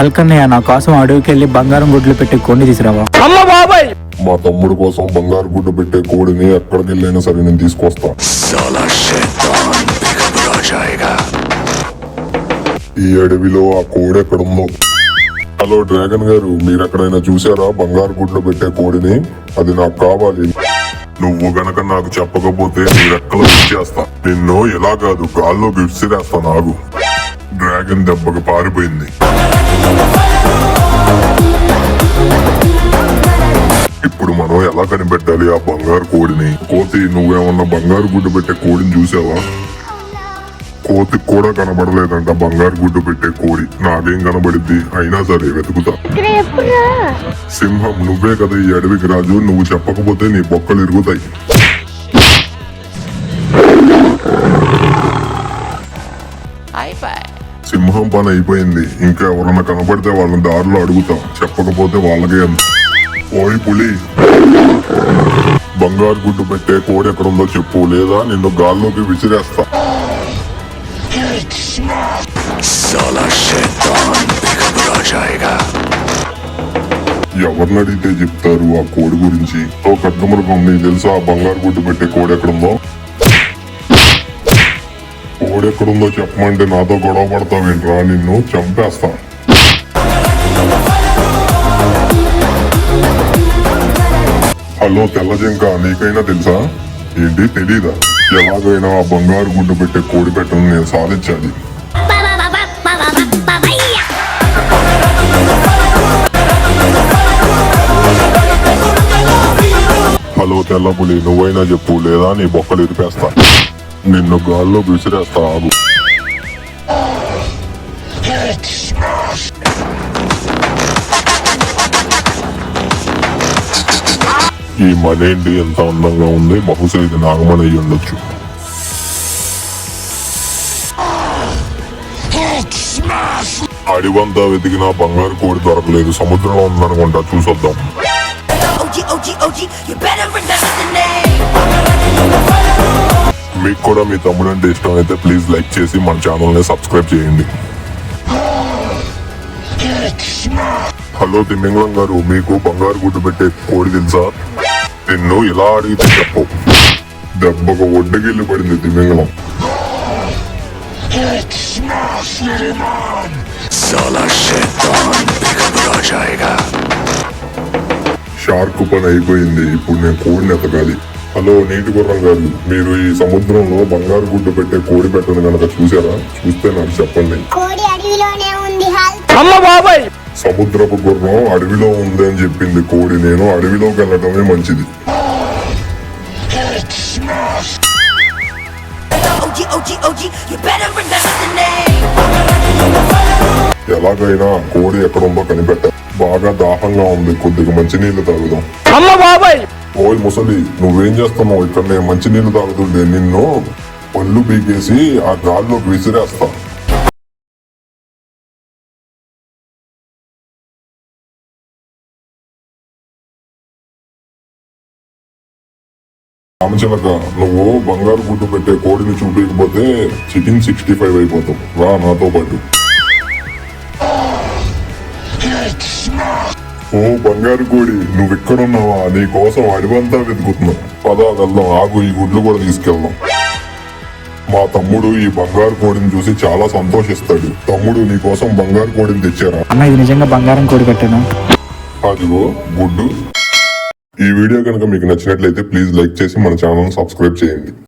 హల్కన్నయ్య నా కోసం అడవికి వెళ్ళి బంగారం గుడ్లు పెట్టి కొండి తీసుకురావా? మా తమ్ముడు కోసం బంగారు గుడ్డు పెట్టే కోడిని ఎక్కడికి వెళ్ళైనా సరే నేను తీసుకొస్తా. ఈ అడవిలో ఆ కోడి ఎక్కడుందో? హలో డ్రాగన్ గారు మీరు ఎక్కడైనా చూసారా బంగారు గుడ్లు పెట్టే కోడిని? అది నాకు కావాలి. నువ్వు గనక నాకు చెప్పకపోతే నీ రెక్కలు ఇచ్చేస్తా నిన్ను ఎలా కాదు గాల్లో విసిరేస్తా నాకు డ్రాగన్ దెబ్బకి పారిపోయింది. ఇప్పుడు మనం ఎలా కనిపెట్టాలి ఆ బంగారు కోడిని? కోతి నువ్వేమన్నా బంగారు గుడ్డు పెట్టే కోడిని చూసావా? కోతికి కూడా కనబడలేదంట బంగారు గుడ్డు పెట్టే కోడి. నాకేం కనబడిద్ది? అయినా సరే వెతుకుతా. సింహం నువ్వే కదా ఈ అడవికి రాజు. నువ్వు చెప్పకపోతే నీ బొక్కలు ఇరుగుతాయి. సింహం పని అయిపోయింది. ఇంకా ఎవరన్నా కనబడితే వాళ్ళని దారిలో అడుగుతా. చెప్పకపోతే వాళ్ళకే అంత. ఓయ్ పులి. బంగారు గుడ్డు పెట్టే కోడి ఎక్కడుందో చెప్పు. లేదా నిన్ను గాల్లోకి విసిరేస్తా. ఎవరిని అడిగితే చెప్తారు ఆ కోడి గురించి? ఓ కట్టుమృగం నీకు తెలుసా? ఆ బంగారు గుడ్డు పెట్టే కోడి ఎక్కడుందో? కోడెక్కడుందో చెప్పమంటే నాతో గొడవ పడతావేంట్రా? నిన్ను చంపేస్తా. హలో తెల్ల జింక నీకైనా తెలుసా? ఏంటి తెలీదా? ఎలాగైనా ఆ బంగారు గుడ్డు పెట్టే కోడి పెట్టను నేను సాధించాలి. హలో తెల్ల పులి నువ్వైనా చెప్పు లేదా నీ బొక్కలు ఇరిపేస్తా. నిన్ను గాల్లో విసిరేస్తా ఆగు ఈ మనేంటి ఎంత అందంగా ఉంది బహుశా ఇది నాగమణి అయి ఉండొచ్చు. అడివంతా వెతికినా బంగారు కోడి దొరకలేదు సముద్రంలో ఉందనుకుంటా చూసొద్దాం. మీకు కూడా మీ తమ్ముడు అంటే ఇష్టం అయితే ప్లీజ్ లైక్ చేసి మన ఛానల్ని సబ్స్క్రైబ్ చేయండి. హలో తిమ్మింగళం గారు మీకు బంగారు గుడ్డు పెట్టే కోడి తెలుసా? నిన్ను ఇలా అడిగితే చెప్పు. దెబ్బకు ఒడ్డుగిల్లు పడింది తిమ్మింగళం. షార్క్ పని అయిపోయింది ఇప్పుడు నేను కోడిని ఎతకాలి. హలో నీటి గుర్రం గారు. మీరు ఈ సముద్రంలో బంగారు గుడ్డు పెట్టే కోడి పెట్టను కనుక చూసారా చూస్తే నాకు చెప్పండి. కోడి అడవిలోనే ఉంది హల్ సముద్రపు గుర్రం అడవిలో ఉంది అని చెప్పింది కోడి. నేను అడవిలోకి వెళ్ళటమే మంచిది. ఎలాగైనా కోడి ఎక్కడ ఉందో కనిపెట్ట. బాగా దాహంగా ఉంది. కొద్దిగా మంచినీళ్ళు తాగుదాం. ఓయ్ ముసలి నువ్వేం చేస్తున్నావు? ఇక్కడ నేను మంచినీళ్ళు తాగుతుండే నిన్ను పళ్ళు పీకేసి ఆ గాల్లోకి విసిరేస్తా. రామచిలక నువ్వు బంగారు గుడ్డు పెట్టే కోడిని చూపించకపోతే చికెన్ సిక్స్టీ ఫైవ్ అయిపోతాం రా నాతో పాటు. ఓ బంగారు కోడి నువ్వు ఎక్కడున్నావా నీ కోసం అడివంతా వెతుకుతున్నావు పదా వెళ్దాం. ఆగు ఈ గుడ్లు కూడా తీసుకెళ్దాం. మా తమ్ముడు ఈ బంగారు కోడిని చూసి చాలా సంతోషిస్తాడు. తమ్ముడు నీ కోసం బంగారు కోడిని తెచ్చారా? అన్న ఇది నిజంగా బంగారం కోడి పెట్టాను అదిగో గుడ్డు. ఈ వీడియో కనుక మీకు నచ్చినట్లయితే ప్లీజ్ లైక్ చేసి మన ఛానల్ సబ్స్క్రైబ్ చేయండి.